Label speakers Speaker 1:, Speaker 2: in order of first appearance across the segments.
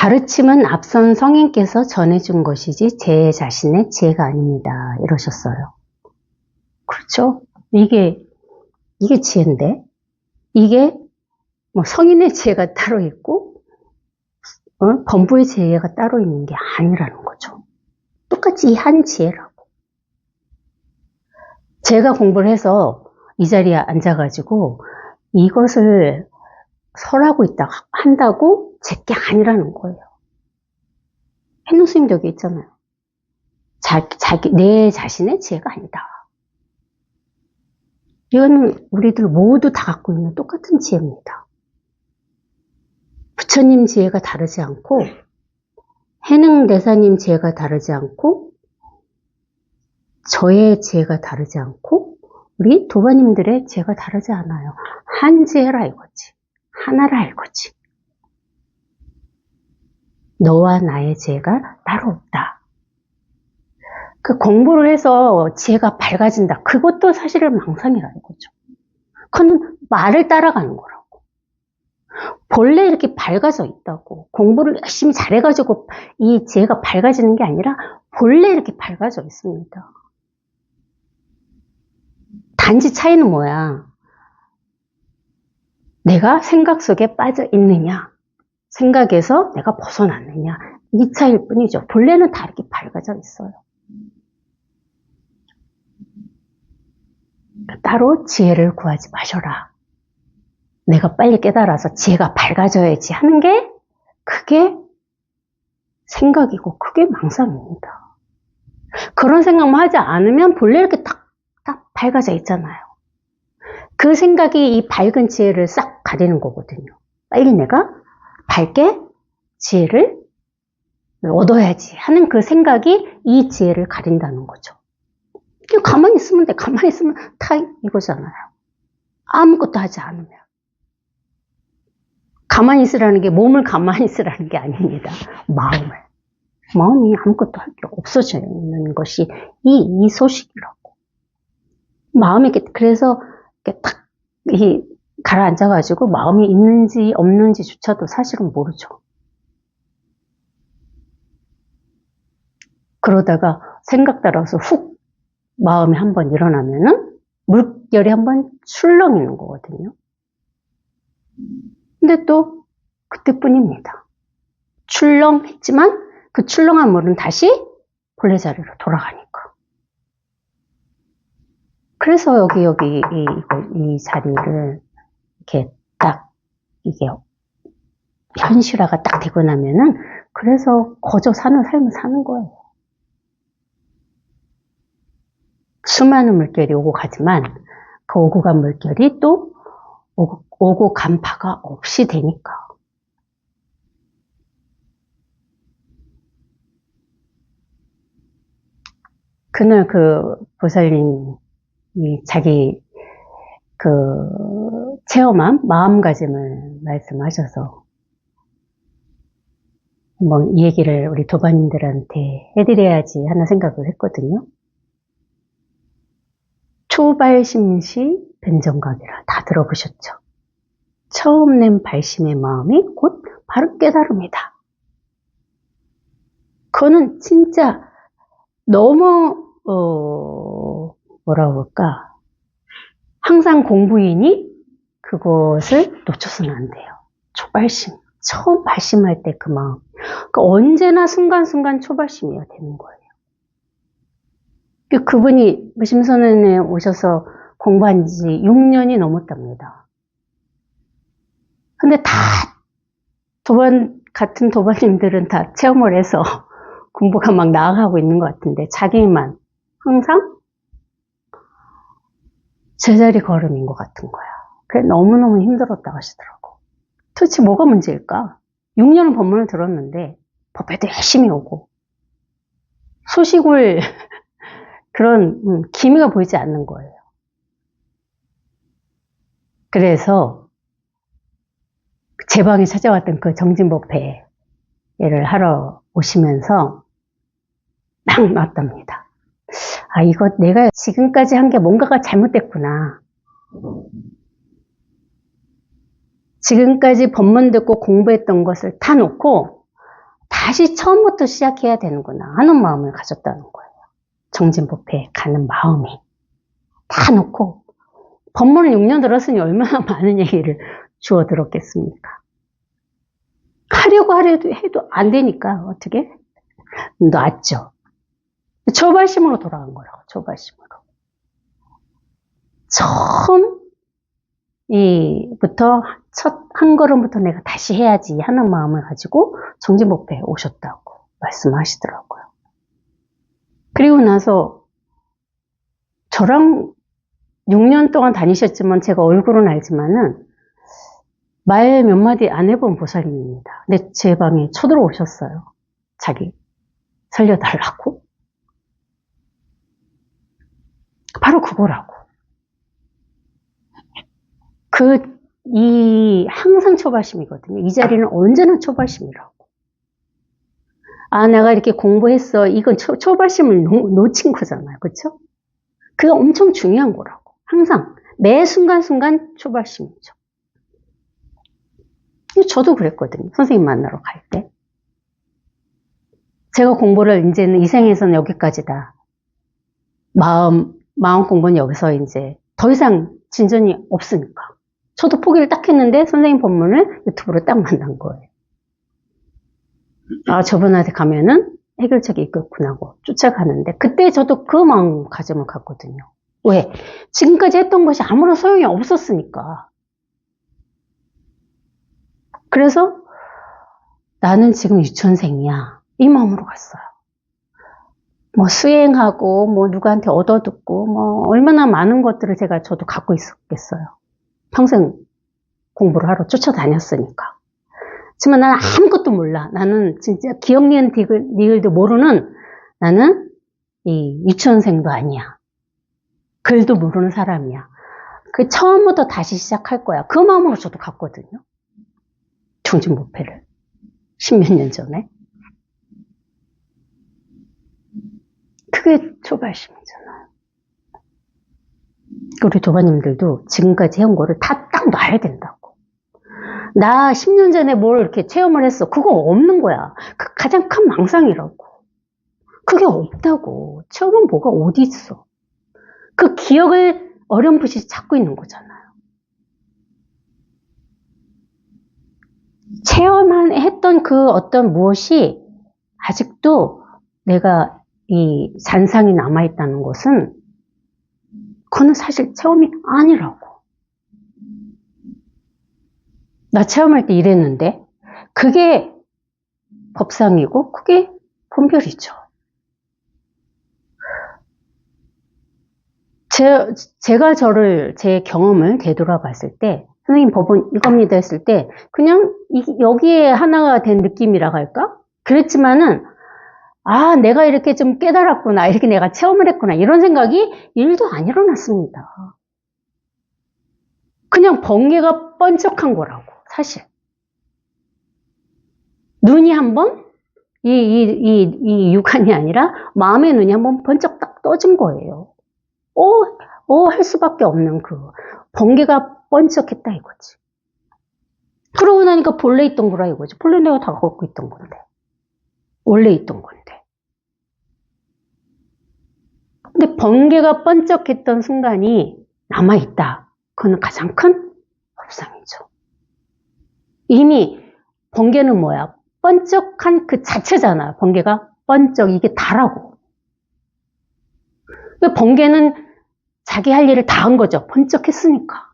Speaker 1: 가르침은 앞선 성인께서 전해준 것이지 제 자신의 지혜가 아닙니다. 이러셨어요. 그렇죠? 이게, 이게 지혜인데? 이게 뭐 성인의 지혜가 따로 있고, 어? 범부의 지혜가 따로 있는 게 아니라는 거죠. 똑같이 이한 지혜라고. 제가 공부를 해서 이 자리에 앉아가지고 이것을 설하고 있다, 한다고 제게 아니라는 거예요. 해노 스님도 여기 있잖아요. 자, 자기, 내 자신의 지혜가 아니다. 이거는 우리들 모두 다 갖고 있는 똑같은 지혜입니다. 부처님 지혜가 다르지 않고, 해능 대사님 지혜가 다르지 않고, 저의 지혜가 다르지 않고, 우리 도바님들의 지혜가 다르지 않아요. 한 지혜라 이거지. 하나라 이거지. 너와 나의 지혜가 따로 없다. 그 공부를 해서 지혜가 밝아진다. 그것도 사실은 망상이라는 거죠. 그건 말을 따라가는 거라고. 본래 이렇게 밝아져 있다고. 공부를 열심히 잘해가지고 이 지혜가 밝아지는 게 아니라 본래 이렇게 밝아져 있습니다. 단지 차이는 뭐야? 내가 생각 속에 빠져 있느냐, 생각에서 내가 벗어났느냐, 이 차이일 뿐이죠. 본래는 다 이렇게 밝아져 있어요. 따로 지혜를 구하지 마셔라. 내가 빨리 깨달아서 지혜가 밝아져야지 하는 게 그게 생각이고 그게 망상입니다. 그런 생각만 하지 않으면 본래 이렇게 딱, 딱 밝아져 있잖아요. 그 생각이 이 밝은 지혜를 싹 가리는 거거든요. 빨리 내가 밝게 지혜를 얻어야지 하는 그 생각이 이 지혜를 가린다는 거죠. 가만히 있으면 돼. 가만히 있으면 다 이거잖아요. 아무것도 하지 않으면. 가만히 있으라는 게 몸을 가만히 있으라는 게 아닙니다. 마음을. 마음이 아무것도 할 게 없어져 있는 것이 이, 이 소식이라고. 마음이 그래서 이렇게 탁, 이, 가라앉아가지고 마음이 있는지 없는지조차도 사실은 모르죠. 그러다가 생각 따라서 훅 마음이 한번 일어나면은 물결이 한번 출렁이는 거거든요. 근데 또 그때뿐입니다. 출렁했지만 그 출렁한 물은 다시 본래 자리로 돌아가니까. 그래서 여기 여기 이, 이, 이 자리를 이렇게 딱 이게 현실화가 딱 되고 나면은 그래서 거저 사는 삶을 사는 거예요. 수많은 물결이 오고 가지만 그 오고 간 물결이 또 오고, 오고 간 파가 없이 되니까. 그날 그 보살님이 자기 그 체험한 마음가짐을 말씀하셔서 뭐이 얘기를 우리 도반님들한테 해드려야지 하는 생각을 했거든요. 초발심시 변정각이라 다 들어보셨죠? 처음 낸 발심의 마음이 곧 바로 깨달음이다. 그거는 진짜 너무 어, 뭐라고 할까 항상 공부인이 그것을 놓쳐서는 안 돼요. 초발심 처음 발심할 때 그 마음 그러니까 언제나 순간순간 초발심이어야 되는 거예요. 그 그분이 무심선언에 오셔서 공부한 지 6년이 넘었답니다. 근데 다 도반, 같은 도반님들은 다 체험을 해서 공부가 막 나아가고 있는 것 같은데 자기만 항상 제자리 걸음인 것 같은 거야. 그래 너무너무 힘들었다고 하시더라고. 도대체 뭐가 문제일까? 6년은 법문을 들었는데 법회도 열심히 오고 소식을 그런 음, 기미가 보이지 않는 거예요. 그래서 제 방에 찾아왔던 그 정진법회를 하러 오시면서 딱 놨답니다. 아, 이거 내가 지금까지 한 게 뭔가가 잘못됐구나. 지금까지 법문 듣고 공부했던 것을 다 놓고 다시 처음부터 시작해야 되는구나 하는 마음을 가졌다는 거예요. 정진법회에 가는 마음이. 다 놓고 법문을 6년 들었으니 얼마나 많은 얘기를 주워 들었겠습니까? 하려고 하려도 해도 안 되니까 어떻게? 놨죠. 초발심으로 돌아간 거라고, 초발심으로. 처음, 이부터 첫 한 걸음부터 내가 다시 해야지 하는 마음을 가지고 정진법회에 오셨다고 말씀하시더라고요. 그리고 나서 저랑 6년 동안 다니셨지만 제가 얼굴은 알지만은 말 몇 마디 안 해본 보살님입니다. 근데 제 방에 쳐들어오셨어요. 자기 살려달라고. 바로 그거라고. 그, 이, 항상 초발심이거든요. 이 자리는 언제나 초발심이라고. 아, 내가 이렇게 공부했어. 이건 초, 초발심을 놓, 놓친 거잖아요. 그쵸? 그게 엄청 중요한 거라고. 항상. 매 순간순간 초발심이죠. 저도 그랬거든요. 선생님 만나러 갈 때. 제가 공부를 이제는 이 생에서는 여기까지다. 마음, 마음 공부는 여기서 이제 더 이상 진전이 없으니까. 저도 포기를 딱 했는데 선생님 법문을 유튜브로 딱 만난 거예요. 아, 저분한테 가면은 해결책이 있겠구나 하고 쫓아가는데 그때 저도 그 마음가짐을 갖거든요. 왜? 지금까지 했던 것이 아무런 소용이 없었으니까. 그래서 나는 지금 유치원생이야. 이 마음으로 갔어요. 뭐 수행하고 뭐 누구한테 얻어듣고 뭐 얼마나 많은 것들을 제가 저도 갖고 있었겠어요. 평생 공부를 하러 쫓아다녔으니까. 하지만 나는 아무것도 몰라. 나는 진짜 기억 니은 니을도 모르는 나는 이 유치원생도 아니야. 글도 모르는 사람이야. 그 처음부터 다시 시작할 거야. 그 마음으로 저도 갔거든요. 정신부패를. 십몇 년 전에. 그게 초발심이잖아요. 우리 도반님들도 지금까지 해온 거를 다 딱 놔야 된다고. 나 10년 전에 뭘 이렇게 체험을 했어. 그거 없는 거야. 그 가장 큰 망상이라고. 그게 없다고. 체험은 뭐가 어디 있어. 그 기억을 어렴풋이 찾고 있는 거잖아요. 체험한 했던 그 어떤 무엇이 아직도 내가 이 잔상이 남아있다는 것은 그거는 사실 체험이 아니라고. 나 체험할 때 이랬는데 그게 법상이고 그게 본별이죠. 제, 제가 저를 제 경험을 되돌아 봤을 때 선생님 법은 이겁니다 했을 때 그냥 이, 여기에 하나가 된 느낌이라 할까? 그랬지만은 아 내가 이렇게 좀 깨달았구나 이렇게 내가 체험을 했구나 이런 생각이 일도 안 일어났습니다. 그냥 번개가 번쩍한 거라고 사실 눈이 한 번 이, 이, 이, 이 육안이 아니라 마음의 눈이 한 번 번쩍 딱 떠진 거예요. 오, 오, 할 수밖에 없는 그 번개가 번쩍했다 이거지. 그러고 나니까 본래 있던 거라 이거지. 본래 내가 다 갖고 있던 건데. 원래 있던 건데. 근데 번개가 번쩍했던 순간이 남아있다. 그거는 가장 큰 법상이죠. 이미 번개는 뭐야? 번쩍한 그 자체잖아요. 번개가 번쩍 이게 다라고. 번개는 자기 할 일을 다 한 거죠. 번쩍했으니까.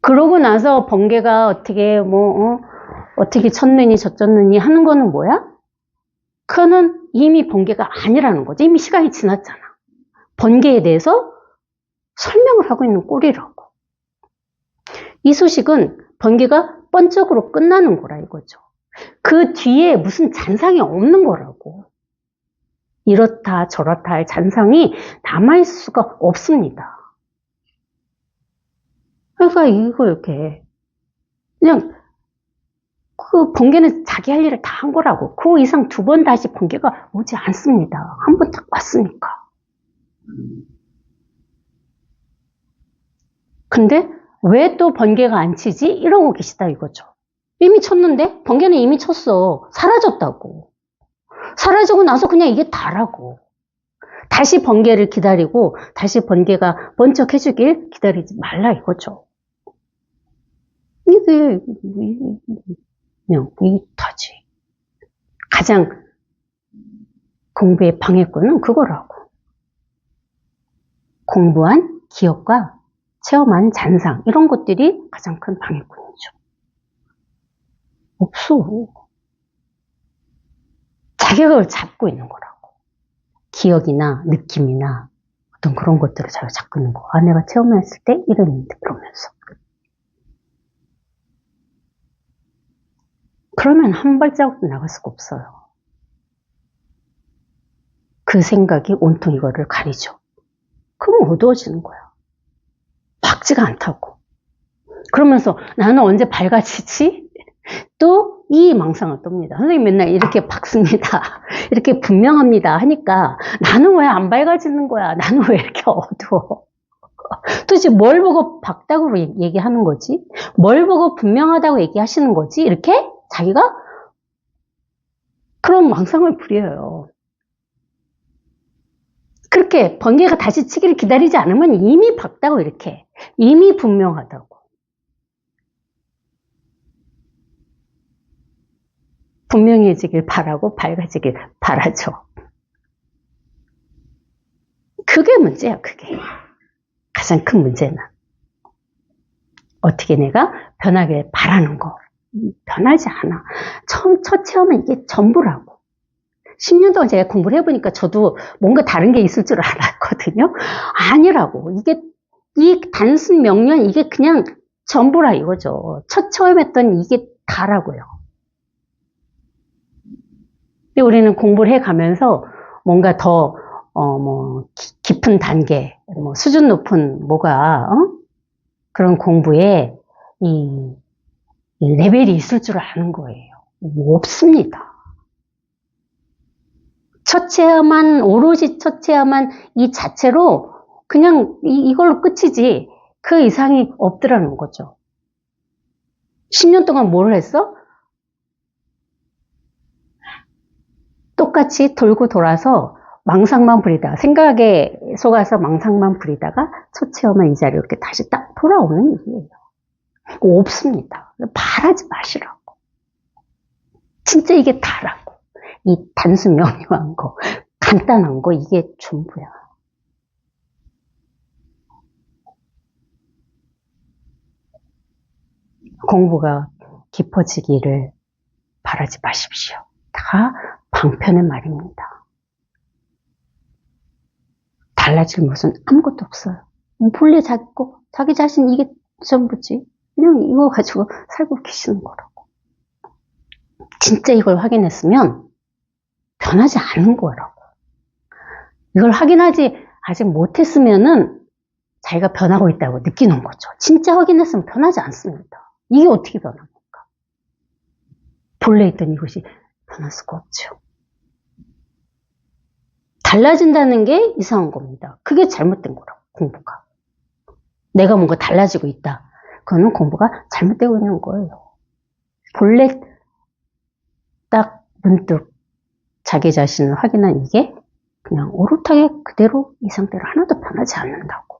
Speaker 1: 그러고 나서 번개가 어떻게 뭐 어, 떻게 쳤느니 저쳤느니 하는 거는 뭐야? 그거는 이미 번개가 아니라는 거죠. 이미 시간이 지났잖아. 번개에 대해서 설명을 하고 있는 꼴이라고. 이 소식은 번개가 번쩍으로 끝나는 거라 이거죠. 그 뒤에 무슨 잔상이 없는 거라고. 이렇다 저렇다 할 잔상이 남아있을 수가 없습니다. 그러니까 이거 이렇게 그냥 그 번개는 자기 할 일을 다 한 거라고 그 이상 두 번 다시 번개가 오지 않습니다. 한 번 딱 왔으니까. 근데 왜 또 번개가 안 치지? 이러고 계시다 이거죠. 이미 쳤는데? 번개는 이미 쳤어. 사라졌다고. 사라지고 나서 그냥 이게 다라고. 다시 번개를 기다리고, 다시 번개가 번쩍 해주길 기다리지 말라 이거죠. 이게, 그냥, 이게 다지. 가장 공부의 방해꾼은 그거라고. 공부한 기억과 체험한 잔상, 이런 것들이 가장 큰 방해꾼이죠. 없어. 자격을 잡고 있는 거라고. 기억이나 느낌이나 어떤 그런 것들을 자기가 잡고 있는 거. 아, 내가 체험했을 때 이랬는데, 그러면서. 그러면 한 발자국도 나갈 수가 없어요. 그 생각이 온통 이거를 가리죠. 그럼 어두워지는 거야. 밝지가 않다고. 그러면서 나는 언제 밝아지지? 또 이 망상을 떱니다. 선생님 맨날 이렇게 밝습니다. 이렇게 분명합니다. 하니까 나는 왜 안 밝아지는 거야? 나는 왜 이렇게 어두워? 도대체 뭘 보고 밝다고 얘기하는 거지? 뭘 보고 분명하다고 얘기하시는 거지? 이렇게 자기가 그런 망상을 부려요. 그렇게 번개가 다시 치기를 기다리지 않으면 이미 밝다고 이렇게 이미 분명하다고 분명해지길 바라고 밝아지길 바라죠. 그게 문제야, 그게. 가장 큰 문제는. 어떻게 내가 변하길 바라는 거. 변하지 않아. 처음, 첫 체험은 이게 전부라고. 10년 동안 제가 공부를 해보니까 저도 뭔가 다른 게 있을 줄 알았거든요. 아니라고. 이게, 이 단순 명령, 이게 그냥 전부라 이거죠. 첫 처음 했던 이게 다라고요. 근데 우리는 공부를 해 가면서 뭔가 더, 어, 뭐, 기- 깊은 단계, 뭐, 수준 높은 뭐가, 어? 그런 공부에 이, 이 레벨이 있을 줄 아는 거예요. 뭐 없습니다. 첫 체험한, 오로지 첫 체험한 이 자체로 그냥 이, 이걸로 끝이지 그 이상이 없더라는 거죠. 10년 동안 뭘 했어? 똑같이 돌고 돌아서 망상만 부리다가 생각에 속아서 망상만 부리다가 첫 체험한 이 자리로 이렇게 다시 딱 돌아오는 일이에요. 없습니다. 바라지 마시라고. 진짜 이게 다라고. 이 단순 명료한 거, 간단한 거, 이게 전부야. 공부가 깊어지기를 바라지 마십시오. 다 방편의 말입니다. 달라질 것은 아무것도 없어요. 본래 자기 거, 자기 자신 이게 전부지. 그냥 이거 가지고 살고 계시는 거라고. 진짜 이걸 확인했으면 변하지 않는 거라고. 이걸 확인하지 아직 못했으면은 자기가 변하고 있다고 느끼는 거죠. 진짜 확인했으면 변하지 않습니다. 이게 어떻게 변합니까? 본래 있던 이것이 변할 수가 없죠. 달라진다는 게 이상한 겁니다. 그게 잘못된 거라고, 공부가. 내가 뭔가 달라지고 있다. 그거는 공부가 잘못되고 있는 거예요. 본래 딱 문득 자기 자신을 확인한 이게 그냥 오롯하게 그대로 이 상태로 하나도 변하지 않는다고.